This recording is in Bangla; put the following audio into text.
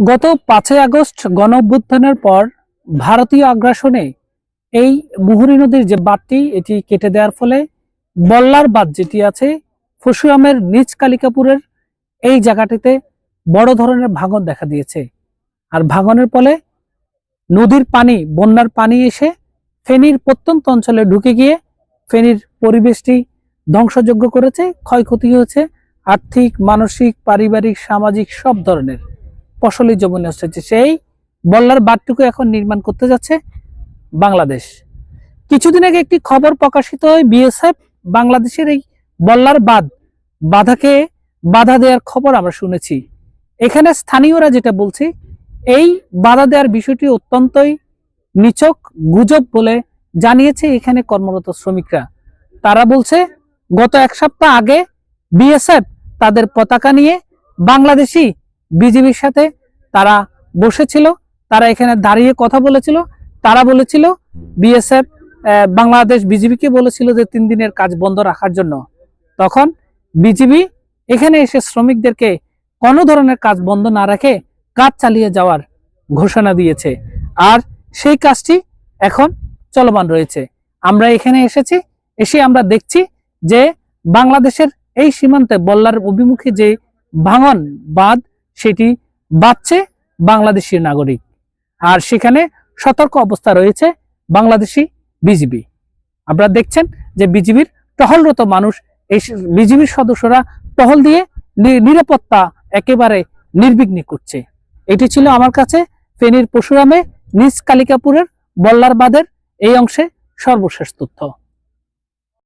গত পাঁচই আগস্ট গণ অভ্যুত্থানের পর ভারতীয় আগ্রাসনে এই মুহুরী নদীর যে বাঁধটি, এটি কেটে দেওয়ার ফলে বল্লার বাঁধ যেটি আছে ফসুরামের নিচ কালিকাপুরের এই জায়গাটিতে বড় ধরনের ভাঙন দেখা দিয়েছে। আর ভাঙনের ফলে নদীর পানি, বন্যার পানি এসে ফেনীর প্রত্যন্ত অঞ্চলে ঢুকে গিয়ে ফেনীর পরিবেশটি ধ্বংসযোগ্য করেছে, ক্ষয়ক্ষতি হয়েছে, আর্থিক, মানসিক, পারিবারিক, সামাজিক সব ধরনের। ফসলি জমি নষ্ট হচ্ছে সেই বল্লার বাঁধটুকু এখন নির্মাণ করতে যাচ্ছে বাংলাদেশ। কিছুদিন আগে একটি খবর প্রকাশিত হয় বিএসএফ, বাংলাদেশের এই বল্লার বাঁধ। বাধাকে বাধা দেওয়ার খবর আমরা শুনেছি। এখানে স্থানীয়রা যেটা বলছে, এই বাধা দেওয়ার বিষয়টি অত্যন্তই নিচক গুজব বলে জানিয়েছে এখানে কর্মরত শ্রমিকরা। তারা বলছে, গত এক সপ্তাহ আগে বিএসএফ তাদের পতাকা নিয়ে বাংলাদেশি বিজিবির সাথে তারা বসেছিল, তারা এখানে দাঁড়িয়ে কথা বলেছিল, তারা বলেছিল, বিএসএফ বাংলাদেশ বিজিবিকে বলেছিল যে তিন দিনের কাজ বন্ধ রাখার জন্য। তখন বিজিবি এখানে এসে শ্রমিকদেরকে কোনো ধরনের কাজ বন্ধ না রাখে কাজ চালিয়ে যাওয়ার ঘোষণা দিয়েছে। আর সেই কাজটি এখন চলমান রয়েছে। আমরা এখানে এসেছি, এসে আমরা দেখছি যে বাংলাদেশের এই সীমান্তে বল্লার অভিমুখে যে ভাঙন বাঁধ সেটি বাঁচছে বাংলাদেশি নাগরিক। আর সেখানে সতর্ক অবস্থা রয়েছে বাংলাদেশি বিজিবি। আপনারা দেখছেন যে বিজিবির টহলরত মানুষ, এই বিজিবির সদস্যরা টহল দিয়ে নিরাপত্তা একেবারে নির্বিঘ্নে করছে। এটি ছিল আমার কাছে ফেনীর পশুরামে নিজ কালিকাপুরের বল্লার বাঁধের এই অংশে সর্বশেষ তথ্য।